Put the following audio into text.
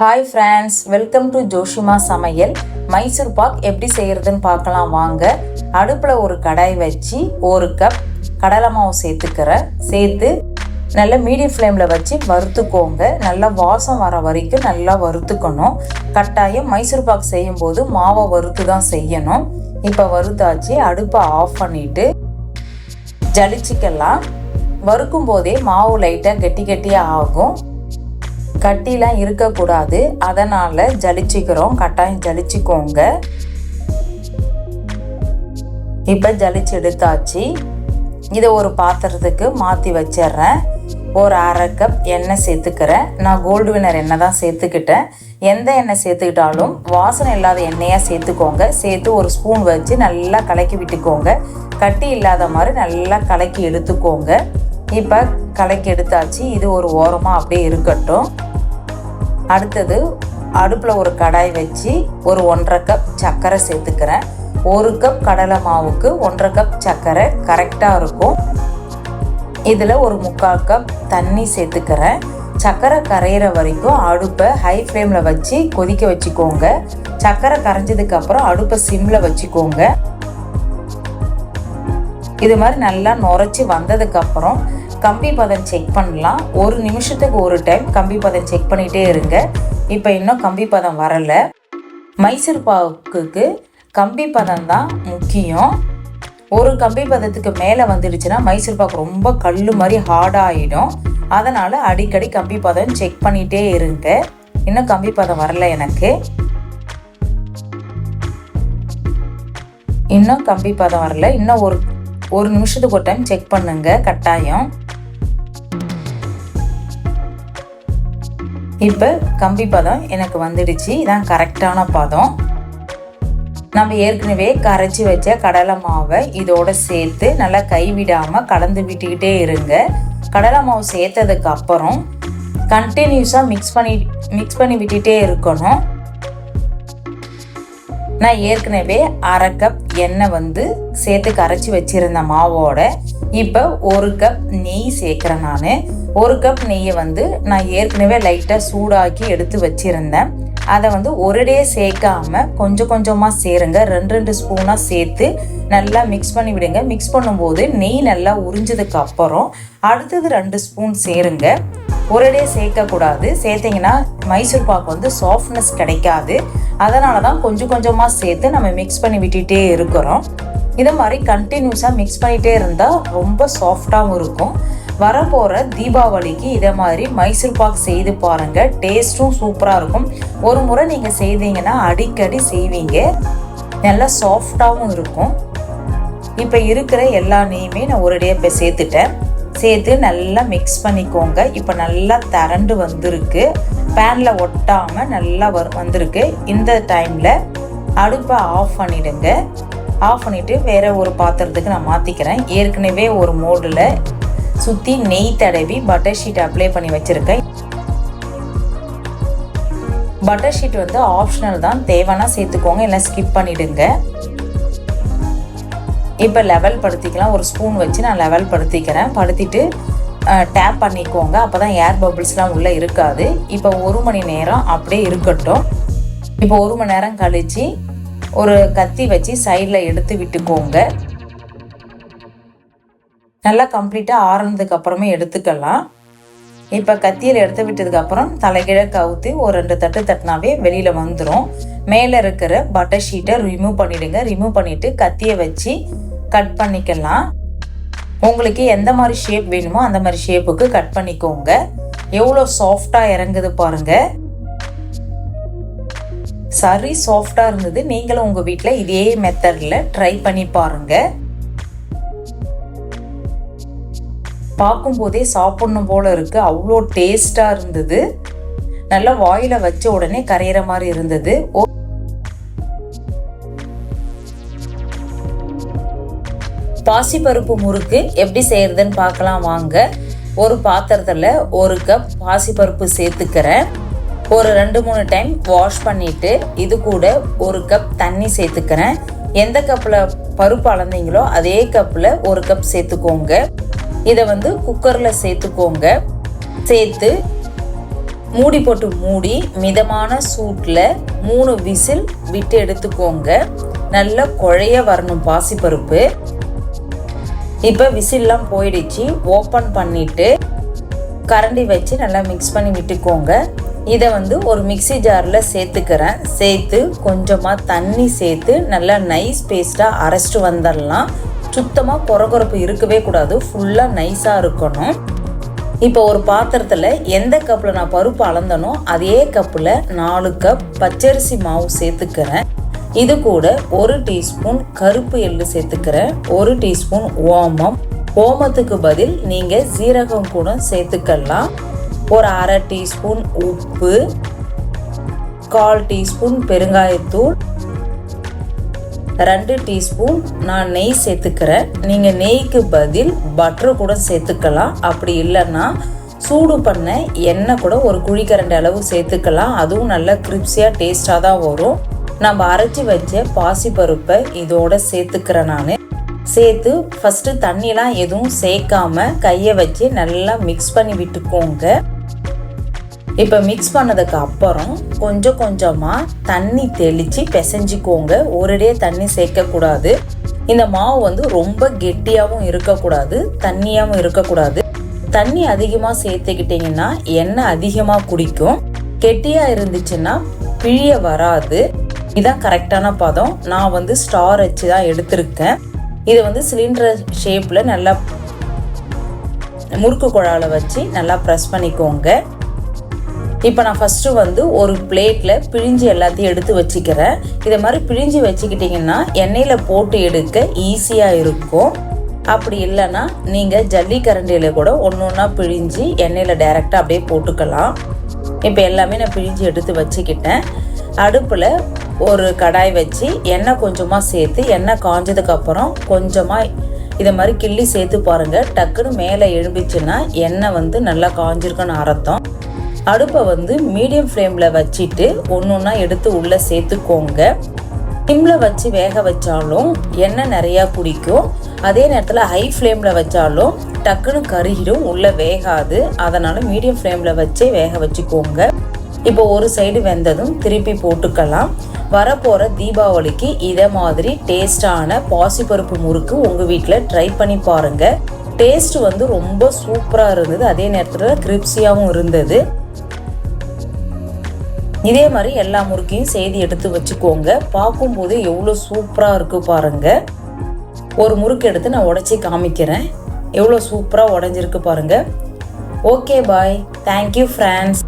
Hi friends welcome to ஜோஷிமா சமையல் மைசூர் பாக் எப்படி செய்கிறதுன்னு பார்க்கலாம் வாங்க. அடுப்பில் ஒரு கடாய் வச்சு ஒரு கப் கடலை மாவு சேர்த்துக்கிறேன். சேர்த்து நல்லா மீடியம் ஃப்ளேமில் வச்சு வறுத்துக்கோங்க. நல்லா வாசம் வர வரைக்கும் நல்லா வறுத்துக்கணும். கட்டாயம் மைசூர் பாக் செய்யும்போது மாவை வறுத்து தான் செய்யணும். இப்போ வறுத்தாச்சு அடுப்பை ஆஃப் பண்ணிவிட்டு ஜலிச்சிக்கலாம். வறுக்கும் போதே மாவு லைட்டாக கெட்டி கெட்டியாக ஆகும். கட்டிலாம் இருக்கக்கூடாது. அதனால் ஜலிச்சிக்கிறோம். கட்டாயம் ஜலிச்சிக்கோங்க. இப்போ ஜலிச்சு எடுத்தாச்சு. இதை ஒரு பாத்திரத்துக்கு மாற்றி வச்சிடுறேன் ஒரு அரை கப் எண்ணெய் சேர்த்துக்கிறேன். நான் கோல்டு வினர் எண்ணெய் தான் சேர்த்துக்கிட்டேன். எந்த எண்ணெய் சேர்த்துக்கிட்டாலும் வாசனை இல்லாத எண்ணெயாக சேர்த்துக்கோங்க. சேர்த்து ஒரு ஸ்பூன் வச்சு நல்லா கலக்கி விட்டுக்கோங்க. கட்டி இல்லாத மாதிரி நல்லா கலக்கி எடுத்துக்கோங்க. இப்போ கலக்கி எடுத்தாச்சு. இது ஒரு ஓரமாக அப்படியே இருக்கட்டும். அடுத்தது அடுப்பில் ஒரு கடாய் வச்சு ஒரு ஒன்றரை கப் சர்க்கரை சேர்த்துக்கிறேன். ஒரு கப் கடலை மாவுக்கு ஒன்றரை கப் சர்க்கரை கரெக்டாக இருக்கும். இதில் ஒரு முக்கால் கப் தண்ணி சேர்த்துக்கிறேன். சர்க்கரை கரையிற வரைக்கும் அடுப்பை ஹை ஃப்ளேமில் வச்சு கொதிக்க வச்சுக்கோங்க. சர்க்கரை கரைஞ்சதுக்கப்புறம் அடுப்பை சிம்மில் வச்சுக்கோங்க. இது மாதிரி நல்லா நுரைச்சி வந்ததுக்கப்புறம் கம்பி பதம் செக் பண்ணலாம். ஒரு நிமிஷத்துக்கு ஒரு டைம் கம்பி பதம் செக் பண்ணிகிட்டே இருங்க. இப்போ இன்னும் கம்பி பதம் வரலை. மைசூர் பாக்குக்கு கம்பி பதம் தான் முக்கியம். ஒரு கம்பி பதத்துக்கு மேலே வந்துடுச்சுன்னா மைசூர் பாக்கு ரொம்ப கல் மாதிரி ஹார்டாகிடும் அதனால் அடிக்கடி கம்பி பதம் செக் பண்ணிகிட்டே இருங்க. இன்னும் கம்பி பதம் வரல எனக்கு. இன்னும் கம்பி பதம் வரல. இன்னும் ஒரு ஒரு நிமிஷத்துக்கு ஒரு டைம் செக் பண்ணுங்க. கட்டாயம். இப்போ கம்பி பதம் எனக்கு வந்துடுச்சு. இதான் கரெக்டான பதம். நம்ம ஏற்கனவே கரைச்சி வச்ச கடலை மாவை இதோட சேர்த்து நல்லா கைவிடாமல் கலந்து விட்டுக்கிட்டே இருங்க. கடலை மாவு சேர்த்ததுக்கு அப்புறம் கண்டினியூஸாக மிக்ஸ் பண்ணி மிக்ஸ் பண்ணி விட்டுட்டே இருக்கணும். நான் ஏற்கனவே அரை கப் எண்ணெய் வந்து சேர்த்து கரைச்சி வச்சிருந்த மாவோட இப்போ ஒரு கப் நெய் சேர்க்குறேன் நான். ஒரு கப் நெய்யை வந்து நான் ஏற்கனவே லைட்டாக சூடாக்கி எடுத்து வச்சிருந்தேன். அதை வந்து ஒரே சேர்க்காம கொஞ்சம் கொஞ்சமாக சேருங்க. ரெண்டு ரெண்டு ஸ்பூனாக சேர்த்து நல்லா மிக்ஸ் பண்ணி விடுங்க. மிக்ஸ் பண்ணும்போது நெய் நல்லா உறிஞ்சதுக்கு அப்புறம் அடுத்தது ரெண்டு ஸ்பூன் சேருங்க. ஒரேடியே சேர்க்கக்கூடாது சேர்த்திங்கன்னா மைசூர் பாக்கு வந்து சாஃப்ட்னஸ் கிடைக்காது. அதனால தான் கொஞ்சம் கொஞ்சமாக சேர்த்து நம்ம மிக்ஸ் பண்ணி விட்டுட்டே இருக்கிறோம். இதை மாதிரி கண்டினியூஸாக மிக்ஸ் பண்ணிகிட்டே இருந்தால் ரொம்ப சாஃப்டாகவும் இருக்கும். வரப்போகிற தீபாவளிக்கு இதை மாதிரி மைசூர் பாக் செய்து பாருங்கள் டேஸ்ட்டும் சூப்பராக இருக்கும். ஒரு முறை நீங்கள் செய்தீங்கன்னா அடிக்கடி செய்வீங்க. நல்லா சாஃப்டாகவும் இருக்கும். இப்போ இருக்கிற எல்லா நெய்யுமே நான் ஒரேடியாக இப்போ சேர்த்துட்டேன். சேர்த்து நல்லா மிக்ஸ் பண்ணிக்கோங்க. இப்போ நல்லா திரண்டு வந்திருக்கு. பேனில் ஒட்டாமல் நல்லா வ வந்திருக்கு. இந்த டைமில் அடுப்பை ஆஃப் பண்ணிடுங்க. ஆஃப் பண்ணிவிட்டு வேறு ஒரு பாத்திரத்துக்கு நான் மாற்றிக்கிறேன் ஏற்கனவே ஒரு மோடில் சுற்றி நெய் தடவி பட்டர் ஷீட் அப்ளை பண்ணி வச்சுருக்கேன். பட்டர் ஷீட் வந்து ஆப்ஷனல் தான். தேவைன்னா சேர்த்துக்கோங்க இல்லை ஸ்கிப் பண்ணிவிடுங்க இப்போ லெவல் படுத்திக்கலாம். ஒரு ஸ்பூன் வச்சு நான் லெவல் படுத்திக்கிறேன். படுத்திட்டு டேப் பண்ணிக்கோங்க. அப்போ தான் ஏர் பபிள்ஸ்லாம் உள்ளே இருக்காது. இப்போ ஒரு மணி நேரம் அப்படியே இருக்கட்டும். இப்போ ஒரு மணி நேரம் கழித்து ஒரு கத்தி வச்சு சைடில் எடுத்து விட்டுக்கோங்க. நல்லா கம்ப்ளீட்டாக ஆறுனதுக்கு அப்புறமே எடுத்துக்கலாம். இப்போ கத்தியில் எடுத்து விட்டதுக்கப்புறம் தலைகீழ கவுத்து ஒரு ரெண்டு தட்டு தட்டினாவே வெளியில் வந்துடும் மேலே இருக்கிற பட்டர் ஷீட்டை ரிமூவ் பண்ணிவிடுங்க ரிமூவ் பண்ணிவிட்டு கத்தியை வச்சு கட் பண்ணிக்கலாம். உங்களுக்கு எந்த மாதிரி ஷேப் வேணுமோ அந்த மாதிரி ஷேப்புக்கு கட் பண்ணிக்கோங்க. எவ்வளோ சாஃப்டாக இறங்குது பாருங்கள் சரி சாஃப்டாக இருந்தது. நீங்களும் உங்கள் வீட்டில் இதே மெத்தடில் ட்ரை பண்ணி பாருங்கள் பார்க்கும்போதே சாப்பிடணும் போல இருக்கு. அவ்வளோ டேஸ்டாக இருந்தது. நல்லா வாயில் வச்ச உடனே கரையிற மாதிரி இருந்தது. ஓ பாசிப்பருப்பு முறுக்கு எப்படி செய்யறதுன்னு பார்க்கலாம் வாங்க. ஒரு பாத்திரத்தில் ஒரு கப் பாசிப்பருப்பு சேர்த்துக்கிறேன். ஒரு ரெண்டு மூணு டைம் வாஷ் பண்ணிட்டு இது கூட ஒரு கப் தண்ணி சேர்த்துக்கிறேன். எந்த கப்பில் பருப்பு அளந்தீங்களோ அதே கப்பில் ஒரு கப் சேர்த்துக்கோங்க. இதை வந்து குக்கரில் சேர்த்துக்கோங்க. சேர்த்து மூடி போட்டு மூடி மிதமான சூட்டில் மூணு விசில் விட்டு எடுத்துக்கோங்க. நல்லா குழைய வரணும் பாசிப்பருப்பு. இப்போ விசில்லாம் போயிடுச்சு. ஓப்பன் பண்ணிவிட்டு கரண்டி வச்சு நல்லா மிக்ஸ் பண்ணி விட்டுக்கோங்க. இதை வந்து ஒரு மிக்ஸி ஜாரில் சேர்த்துக்கிறேன். சேர்த்து கொஞ்சமாக தண்ணி சேர்த்து நல்லா நைஸ் பேஸ்ட்டாக அரைச்சிட்டு வந்துடலாம் சுத்தமாக கொரகொரப்பு இருக்கவே கூடாது. ஃபுல்லாக நைஸாக இருக்கணும். இப்போ ஒரு பாத்திரத்தில் எந்த கப்பில் நான் பருப்பு அளந்தனோ அதே கப்பில் நாலு கப் பச்சரிசி மாவு சேர்த்துக்கிறேன். இது கூட ஒரு டீஸ்பூன் கருப்பு எள்ளு சேர்த்துக்கிறேன். ஒரு டீஸ்பூன் ஓமம். ஓமத்துக்கு பதில் நீங்கள் சீரகம் கூட சேர்த்துக்கலாம். ஒரு அரை டீஸ்பூன் உப்பு. கால் டீஸ்பூன் பெருங்காயத்தூள். ரெண்டு டீஸ்பூன் நான் நெய் சேர்த்துக்கிறேன். நீங்கள் நெய்க்கு பதில் பட்டர் கூட சேர்த்துக்கலாம். அப்படி இல்லைன்னா சூடு பண்ண எண்ணெய் கூட ஒரு குழிக்கரண்டி அளவு சேர்த்துக்கலாம். அதுவும் நல்லா கிரிப்ஸியாக டேஸ்டாக தான் வரும். நம்ம அரைச்சி வச்ச பாசிப்பருப்பை இதோட சேர்த்துக்கிறேன் நான். சேர்த்து ஃபஸ்ட்டு தண்ணிலாம் எதுவும் சேர்க்காம கையை வச்சு நல்லா மிக்ஸ் பண்ணி விட்டுக்கோங்க. இப்போ மிக்ஸ் பண்ணதுக்கு அப்புறம் கொஞ்சம் கொஞ்சமாக தண்ணி தெளித்து பிசைஞ்சிக்கோங்க. ஒரேடியே தண்ணி சேர்க்கக்கூடாது. இந்த மாவு வந்து ரொம்ப கெட்டியாகவும் இருக்கக்கூடாது தண்ணியாகவும் இருக்கக்கூடாது. தண்ணி அதிகமாக சேர்த்துக்கிட்டிங்கன்னா எண்ணெய் அதிகமாக குடிக்கும். கெட்டியாக இருந்துச்சுன்னா பிழிய வராது. இதுதான் கரெக்டான பதம். நான் வந்து ஸ்டார் வச்சு தான் எடுத்திருக்கேன். இதை வந்து சிலிண்டர் ஷேப்பில் நல்லா முறுக்கு குழாவில் வச்சு நல்லா ப்ரெஸ் பண்ணிக்கோங்க. இப்போ நான் ஃபஸ்ட்டு வந்து ஒரு பிளேட்டில் பிழிஞ்சு எல்லாத்தையும் எடுத்து வச்சுக்கிறேன். இதை மாதிரி பிழிஞ்சு வச்சுக்கிட்டிங்கன்னா எண்ணெயில் போட்டு எடுக்க ஈஸியாக இருக்கும். அப்படி இல்லைன்னா நீங்கள் ஜல்லி கரண்டியில் கூட ஒன்று ஒன்றா பிழிஞ்சு எண்ணெயில் டைரெக்டாக அப்படியே போட்டுக்கலாம். இப்போ எல்லாமே நான் பிழிஞ்சு எடுத்து வச்சுக்கிட்டேன். அடுப்பில் ஒரு கடாய் வச்சு எண்ணெய் கொஞ்சமாக சேர்த்து எண்ணெய் காஞ்சதுக்கப்புறம் கொஞ்சமாக இதை மாதிரி கிள்ளி சேர்த்து பாருங்கள் டக்குன்னு மேலே எழும்பிச்சுன்னா எண்ணெய் வந்து நல்லா காஞ்சிருக்குன்னு அர்த்தம். அடுப்பை வந்து மீடியம் ஃப்ளேமில் வச்சுட்டு ஒன்று ஒன்றா எடுத்து உள்ளே சேர்த்துக்கோங்க. சிம்மில் வச்சு வேக வச்சாலும் எண்ணெய் நிறையா குடிக்கும் அதே நேரத்தில் ஹை ஃப்ளேமில் வச்சாலும் டக்குன்னு கருகிடும் உள்ளே வேகாது. அதனால் மீடியம் ஃப்ளேமில் வச்சே வேக வச்சுக்கோங்க. இப்போ ஒரு சைடு வெந்ததும் திருப்பி போட்டுக்கலாம். வரப்போகிற தீபாவளிக்கு இதை மாதிரி டேஸ்டான பாசிப்பருப்பு முறுக்கு உங்கள் வீட்டில் ட்ரை பண்ணி பாருங்கள் டேஸ்ட் வந்து ரொம்ப சூப்பராக இருந்தது. அதே நேரத்தில் கிரிப்ஸியாகவும் இருந்தது. இதே மாதிரி எல்லா முறுக்கையும் செய்தி எடுத்து வச்சுக்கோங்க. பார்க்கும்போது எவ்வளோ சூப்பராக இருக்குது பாருங்கள் ஒரு முறுக்கு எடுத்து நான் உடச்சி காமிக்கிறேன். எவ்வளோ சூப்பராக உடஞ்சிருக்கு பாருங்கள் ஓகே பாய் தேங்க்யூ ஃப்ரெண்ட்ஸ்